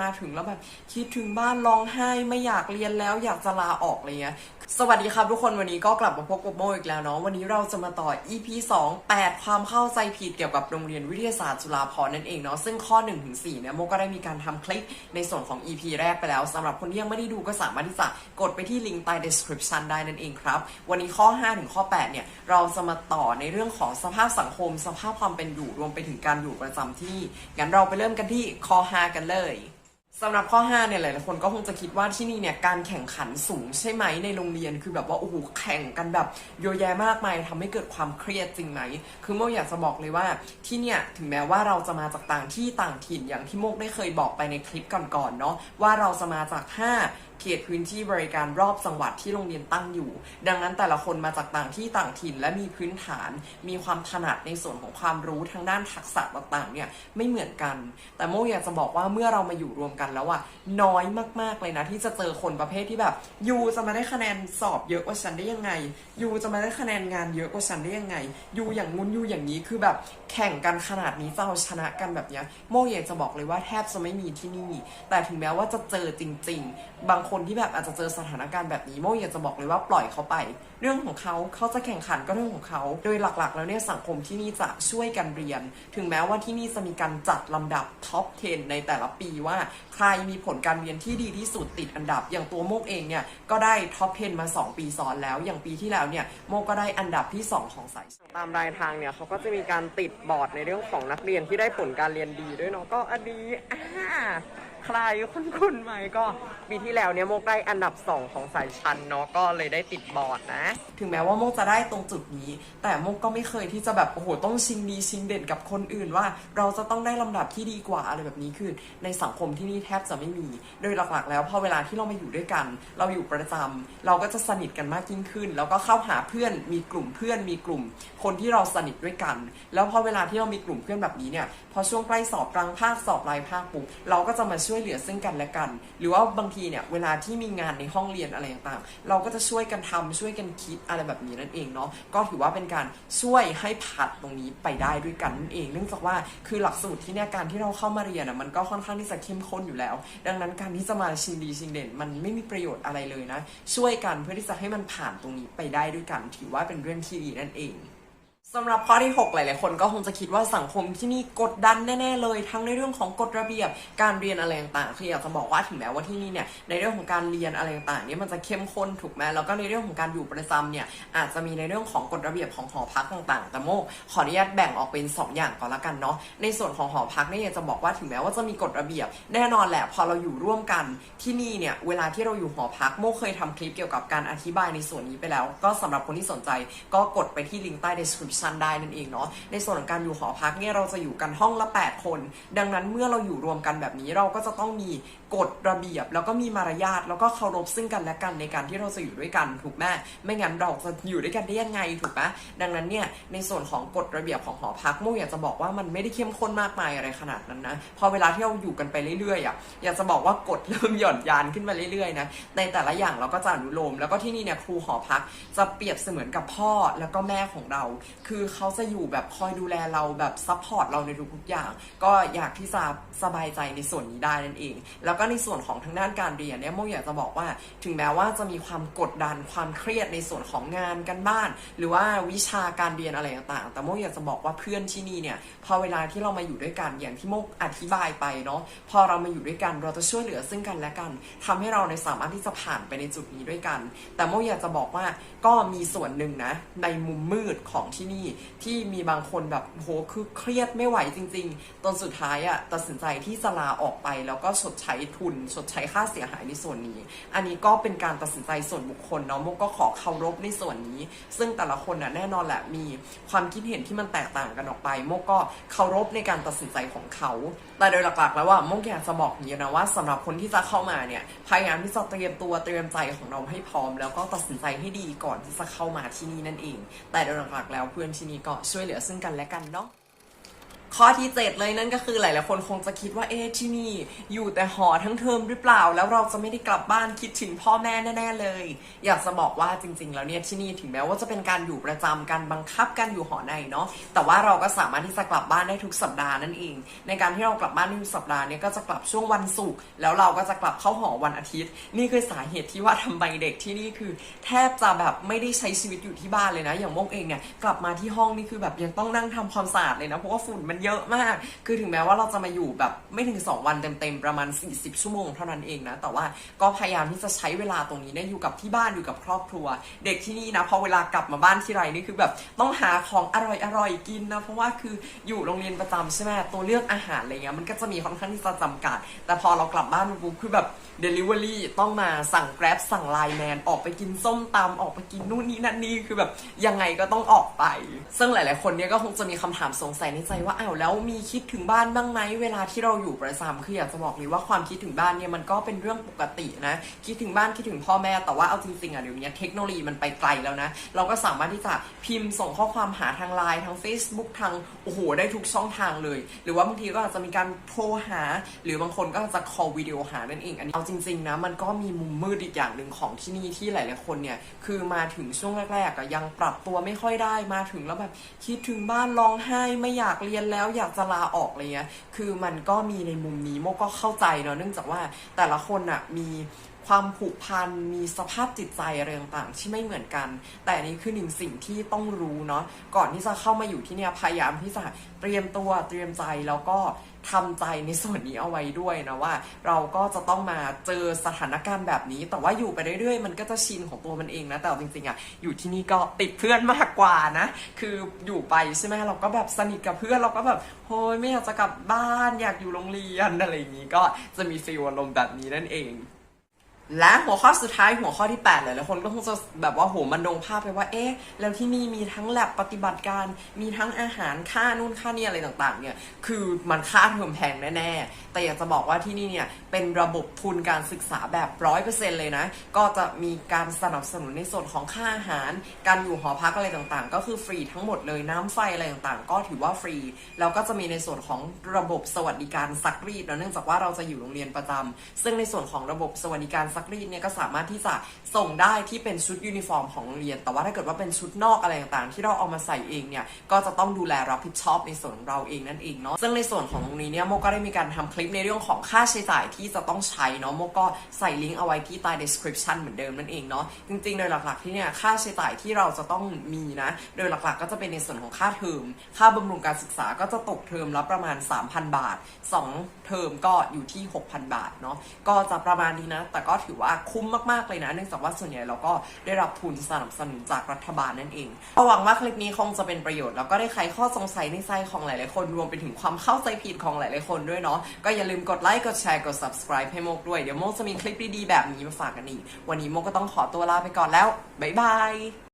มาถึงแล้วแบบคิดถึงบ้านร้องไห้ไม่อยากเรียนแล้วอยากจะลาออกอะไรเงี้ย สวัสดีครับทุกคนวันนี้ก็กลับมาพบกับโมอีกแล้วเนาะวันนี้เราจะมาต่อ EP 2 8 ความเข้าใจผิดเกี่ยวกับโรงเรียนวิทยาศาสตร์จุฬาภรณ์นั่นเองเนาะซึ่งข้อ 1-4เนี่ยโมก็ได้มีการทำคลิปในส่วนของ EP แรกไปแล้วสำหรับคนที่ยังไม่ได้ดูก็สามารถที่จะกดไปที่ลิงก์ใต้ description ได้นั่นเองครับ วันนี้ข้อ 5 ถึงข้อ 8 เนี่ยเราจะมาต่อในเรื่องของสภาพสังคม สภาพความเป็นอยู่รวมไปถึงการอยู่ประจำที่งั้นเราไปเริ่มกันที่ข้อ5กันเลย สำหรับข้อ 5 เนี่ยหลายๆคนก็คงจะคิดว่าที่นี่เนี่ยการแข่งขันสูงใช่ไหมในโรงเรียนคือแบบว่าโอ้โหแข่งกันแบบเยอะแยะมากมายทำให้เกิดความเครียดจริงไหม คือโมอยากจะบอกเลยว่าที่เนี่ยถึงแม้ว่าเราจะมาจากต่างที่ต่างถิ่นอย่างที่โมกได้เคยบอกไปในคลิปก่อนๆเนาะว่าเราจะมาจาก 5 เขตพื้นที่บริการรอบจังหวัดที่โรงเรียนตั้งอยู่ ดังนั้นแต่ละคนมาจากต่างที่ต่างถิ่นและมีพื้นฐาน มีความถนัดในส่วนของความรู้ทางด้านทักษะต่างๆเนี่ยไม่เหมือนกัน แต่โมอยากจะบอกว่าเมื่อเรามาอยู่รวมกันแล้วอะน้อยมากๆเลยนะ ที่จะเจอคนประเภทที่แบบยูจะมาได้คะแนนสอบเยอะกว่าฉันได้ยังไงยูจะมาได้คะแนนงานเยอะกว่าฉันได้ยังไงยูอย่างงุ้นยูอย่างนี้คือแบบแข่งกันขนาดนี้จะเอาชนะกันแบบเนี้ยโมอยากจะบอกเลยว่าแทบจะไม่มีที่นี่ แต่ถึงแม้ว่าจะเจอจริง ๆ บางคนที่แบบอาจจะเจอสถานการณ์แบบนี้โมอยากจะบอกเลยว่าปล่อยเขาไป เรื่องของเขาเขาจะแข่งขันก็เรื่องของเขา โดยหลักๆ แล้วเนี่ยสังคมที่นี่จะช่วยกันเรียน ถึงแม้ว่าที่นี่จะมีการจัดลำดับท็อป 10 ในแต่ละปีว่าใครมีผลการเรียนที่ดีที่สุดติดอันดับ อย่างตัวโมกเองเนี่ยก็ได้ท็อป 10 มา 2 ปีซ้อนแล้ว อย่างปีที่แล้วเนี่ยโมกก็ได้อันดับที่ 2 ของสายตามรายทางเนี่ยเขาก็จะมีการติดบอร์ดในเรื่องของนักเรียนที่ได้ผลการเรียนดีด้วยเนาะก็อันนี้อ่า ใครคุ้นคุ้นไหมก็ปีที่แล้วเนี่ยโมกได้อันดับ 2 ของสายชันเนาะก็เลยได้ติดบอร์ดนะ ถึงแม้ว่าโมกจะได้ตรงจุดนี้ แต่โมกก็ไม่เคยที่จะแบบโอ้โหต้องชิงดีชิงเด่นกับคนอื่นว่า เราจะต้องได้ลำดับที่ดีกว่าอะไรแบบนี้คือในสังคมที่นี่แทบจะไม่มี โดยหลักๆ แล้วพอเวลาที่เรามาอยู่ด้วยกัน เราอยู่ประจำเราก็จะสนิทกันมากยิ่งขึ้น แล้วก็เข้าหาเพื่อนมีกลุ่มเพื่อนมีกลุ่ม คนที่เราสนิทด้วยกัน แล้วพอเวลาที่เรามีกลุ่มเพื่อนแบบนี้เนี่ยพอช่วงใกล้สอบกลางภาคสอบปลายภาคปุ๊บเราก็จะมาชวยเหลือซึ่งกันและกัน หรือว่าบางทีเนี่ยเวลาที่มีงานในห้องเรียนอะไรต่างๆ เราก็จะช่วยกันทำช่วยกันคิดอะไรแบบนี้นั่นเองเนาะก็ถือว่าเป็นการช่วยให้ผ่านตรงนี้ไปได้ด้วยกันนั่นเอง เนื่องจากว่าคือหลักสูตรที่เนี่ยการที่เราเข้ามาเรียนอะมันก็ค่อนข้างที่จะเข้มข้นอยู่แล้ว ดังนั้นการที่จะมาชิงดีชิงเด่น มันไม่มีประโยชน์อะไรเลยนะ ช่วยกันเพื่อที่จะให้มันผ่านตรงนี้ไปได้ด้วยกัน ถือว่าเป็นเรื่องที่ดีนั่นเอง สำหรับข้อที่ 6 หลาย ๆ คนก็คงจะคิดว่าสังคมที่นี่กดดันแน่ ๆ เลย ทั้งในเรื่องของกฎระเบียบ การเรียนอะไรต่างๆคืออยากจะบอกว่าถึงแม้ว่าที่นี่เนี่ยในเรื่องของการเรียนอะไรต่างๆนี่มันจะเข้มข้นถูกไหมแล้วก็ในเรื่องของการอยู่ประจำเนี่ยอาจจะมีในเรื่องของกฎระเบียบของหอพักต่างๆ แต่โมขออนุญาตแบ่งออกเป็น 2 อย่างก่อนละกันเนาะในส่วนของหอพักเนี่ยอยากจะบอกว่าถึงแม้ว่าจะมีกฎระเบียบ แน่นอนแหละพอเราอยู่ร่วมกันที่นี่เนี่ยเวลาที่เราอยู่หอพักโมเคยทำคลิปเกี่ยวกับการอธิบายในส่วนนี้ไปแล้ว ก็สำหรับคนที่สนใจก็กดไปที่ลิงก์ใต้ description ได้นั่นเองเนาะในส่วนของการอยู่หอพักเนี่ยเราจะอยู่กันห้องละ 8 คน ดังนั้นเมื่อเราอยู่รวมกันแบบนี้เราก็จะต้องมีกฎระเบียบ แล้วก็มีมารยาทแล้วก็เคารพซึ่งกันและกันในการที่เราจะอยู่ด้วยกันถูกไหมไม่งั้นเราจะอยู่ด้วยกันได้ยังไงถูกไหมดังนั้นเนี่ยในส่วนของกฎระเบียบของหอพักโมอยากจะบอกว่ามันไม่ได้เข้มข้นมากมายอะไรขนาดนั้นนะพอเวลาที่เราอยู่กันไปเรื่อยๆอะอยากจะบอกว่ากฎเริ่มหย่อนยานขึ้นมาเรื่อยๆนะในแต่ละอย่างเราก็จะอนุโลมแล้วก็ที่นี่เนี่ยครูหอพักจะเปรียบเสมือนกับพ่อแล้วก็แม่ของเราคือเขาจะอยู่แบบคอยดูแลเราแบบซัพพอร์ตเราในทุกๆอย่าง ก็อยากที่จะสบายใจในส่วนนี้ได้นั่นเอง แล้วก็ในส่วนของทางด้านการเรียนเนี่ยโมอยากจะบอกว่า ถึงแม้ว่าจะมีความกดดันความเครียดในส่วนของงานกันบ้าน หรือว่าวิชาการเรียนอะไรต่างๆ แต่โมอยากจะบอกว่าเพื่อนที่นี่เนี่ยพอเวลาที่เรามาอยู่ด้วยกันอย่างที่โมอธิบายไปเนาะพอเรามาอยู่ด้วยกันเราจะช่วยเหลือซึ่งกันและกันทำให้เราในสามารถที่จะผ่านไปในจุดนี้ด้วยกัน แต่โมอยากจะบอกว่าก็มีส่วนหนึ่งนะในมุมมืดของที่นี่ที่มีบางคนแบบโหคือเครียดไม่ไหวจริง ๆ ตอนสุดท้ายอะ่ะตัดสินใจที่จะลาออกไป แล้วก็ชดใช้ทุน ชดใช้ค่าเสียหายในส่วนนี้ อันนี้ก็เป็นการตัดสินใจส่วนบุคคลเนาะโมก็ขอเคารพในส่วนนี้ ซึ่งแต่ละคนน่ะแน่นอนแหละมีความคิดเห็นที่มันแตกต่างกันออกไป โมก็เคารพในการตัดสินใจของเขา แต่โดยหลักๆ แล้วว่าโมอยากจะบอกอย่างนี้นะว่าสำหรับคนที่จะเข้ามาเนี่ยพยายามที่จะเตรียมตัวเตรียมใจของเราให้พร้อม แล้วก็ตัดสินใจให้ดีก่อนที่จะเข้ามาที่นี่นั่นเอง แต่โดยหลักๆแล้วเพื่อนที่นี่ก็ช่วยเหลือซึ่งกันและกันเนาะ ข้อที่ 7 เลยนั่นก็คือหลายๆคนคงจะคิดว่าเอ๊ะที่นี่อยู่แต่หอทั้งเทอมหรือเปล่า แล้วเราจะไม่ได้กลับบ้านคิดถึงพ่อแม่แน่ๆเลย อยากจะบอกว่าจริง ๆ แล้วเนี่ยที่นี่ถึงแม้ว่าจะเป็นการอยู่ประจำการบังคับการอยู่หอในเนาะแต่ว่าเราก็สามารถที่จะกลับบ้านได้ทุกสัปดาห์นั่นเอง ในการที่เรากลับบ้านทุกสัปดาห์เนี่ยก็จะกลับช่วงวันศุกร์แล้วเราก็จะกลับเข้าหอวันอาทิตย์ นี่คือสาเหตุที่ว่าทำไมเด็กที่นี่คือ แทบจะแบบไม่ได้ใช้ชีวิตอยู่ที่บ้านเลยนะ อย่างโมกเองเนี่ยกลับมาที่ห้องนี่คือแบบยังต้องนั่งทำความสะอาดเลยนะเพราะว่าฝุ่นมันเยอะมาก คือถึงแม้ว่าเราจะมาอยู่แบบไม่ถึง 2 วันเต็มๆ ประมาณ 40 ชั่วโมงเท่านั้นเองนะ แต่ว่าก็พยายามที่จะใช้เวลาตรงนี้เนี่ยอยู่กับที่บ้านอยู่กับครอบครัว เด็กที่นี่นะพอเวลากลับมาบ้านที่ไรนี่คือแบบต้องหาของอร่อยๆกินนะ เพราะว่าคืออยู่โรงเรียนประจำใช่ไหมตัวเลือกอาหารอะไรเงี้ยมันก็จะมีค่อนข้างที่จะจำกัด แต่พอเรากลับบ้านปุ๊บคือแบบ Delivery ต้องมาสั่ง Grab สั่งไลน์แมนออกไปกินส้มตำออกไปกินนู่นนี่นั่นนี่คือแบบยังไงก็ต้องออกไป ซึ่งหลาย ๆ คนเนี่ยก็คงจะมีคำถามสงสัยในใจว่าอ้าวแล้วมีคิดถึงบ้านบ้างไหมเวลาที่เราอยู่ประจำคืออยากจะบอกเลยว่าความคิดถึงบ้านเนี่ยมันก็เป็นเรื่องปกตินะคิดถึงบ้านคิดถึงพ่อแม่แต่ว่าเอาจริงๆอะเดี๋ยวนี้เทคโนโลยีมันไปไกลแล้วนะ เราก็สามารถที่จะพิมพ์ส่งข้อความหาทางไลน์ทาง Facebook ทางโอ้โหได้ทุกช่องทางเลย หรือว่าบางทีก็อาจจะมีการโทรหา หรือบางคนก็จจะ call วิดีโอหานั่นเองอันนี้เอาจริงๆนะมันก็มีมุมมืดอีกอย่างหนึ่งของที่นี่ที่หลายๆคนเนี่ยคือมาถึงช่วงแรกๆก็ยังปรับตัวไม่ค่อยได้มาถึงแล้วแบบคิดถึงบ้านร้องไห้ไม่อยากเรียนแล้วแล้วอยากจะลาออกอะไรเงี้ย คือมันก็มีในมุมนี้โมก็เข้าใจเนาะเนื่องจากว่าแต่ละคนอะมี ความผูกพันมีสภาพจิตใจอะไรต่างๆที่ไม่เหมือนกัน แต่อันนี้คือหนึ่งสิ่งที่ต้องรู้เนาะก่อนที่จะเข้ามาอยู่ที่เนี่ยพยายามที่จะเตรียมตัวเตรียมใจแล้วก็ทำใจในส่วนนี้เอาไว้ด้วยนะว่า เราก็จะต้องมาเจอสถานการณ์แบบนี้ แต่ว่าอยู่ไปเรื่อยๆ มันก็จะชินของตัวมันเองนะแต่จริงๆอะอยู่ที่นี่ก็ติดเพื่อนมากกว่านะ คืออยู่ไปใช่ไหมเราก็แบบสนิทกับเพื่อนเราก็แบบโฮ้ยไม่อยากจะกลับบ้านอยากอยู่โรงเรียนอะไรอย่างนี้ก็จะมีฟีลอารมณ์แบบนี้นั่นเอง และหัวข้อสุดท้ายหัวข้อที่8เลยแล้วคนก็คงจะแบบว่าโหมันดงภาพไปว่า เอ๊ะ แล้วที่นี่มีทั้งแลบปฏิบัติการ มีทั้งอาหารค่านู่นค่านี่อะไรต่างๆ เนี่ย คือมันค่าเทอมแพงแน่ๆ แต่อยากจะบอกว่าที่นี่เนี่ย เป็นระบบทุนการศึกษาแบบร้อยเปอร์เซ็นต์เลยนะ ก็จะมีการสนับสนุนในส่วนของค่าอาหาร การอยู่หอพักอะไรต่างๆ ก็คือฟรีทั้งหมดเลยน้ำไฟอะไรต่างๆ ก็ถือว่าฟรี แล้วก็จะมีในส่วนของระบบสวัสดิการซักรีดเนื่องจากว่าเราจะอยู่โรงเรียนประจำซึ่งในส่วนของระบบสวัสดิการซักรีดเนี่ยก็สามารถที่จะส่งได้ที่เป็นชุดยูนิฟอร์มของโรงเรียน แต่ว่าถ้าเกิดว่าเป็นชุดนอกอะไรต่างๆ ที่เราเอามาใส่เองเนี่ยก็จะต้องดูแลรับผิดชอบในส่วนเราเองนั่นเองเนาะซึ่งในส่วนของตรงนี้เนี่ยโมก็ได้มีการทำคลิปในเรื่องของค่าใช้จ่ายที่จะต้องใช้เนาะโมก็ใส่ลิงก์เอาไว้ที่ใต้ description เหมือนเดิมนั่นเองเนาะจริงๆโดยหลักๆที่เนี่ยค่าใช้จ่ายที่เราจะต้องมีนะโดยหลักๆ ก็จะเป็นในส่วนของค่าเทอมค่าบำรุงการศึกษาก็จะตกเทอมละประมาณ 3,000 บาท 2 เทอมก็อยู่ที่ 6,000 บาทเนาะก็จะประมาณนี้นะแต่ก็ถือว่าคุ้มมากๆเลยนะ เนื่องจากว่าส่วนใหญ่เราก็ได้รับทุนสนับสนุนจากรัฐบาลนั่นเองหวังว่าคลิปนี้คงจะเป็นประโยชน์แล้วก็ได้ไขข้อสงสัยในใจของหลายๆคน รวมไปถึงความเข้าใจผิดของหลายๆคนด้วยเนาะก็อย่าลืมกดไลค์กดแชร์กด subscribe ให้โมกด้วยเดี๋ยวโมกจะมีคลิปดีๆแบบนี้มาฝากกันอีกวันนี้โมกก็ต้องขอตัวลาไปก่อนแล้วบ๊ายบาย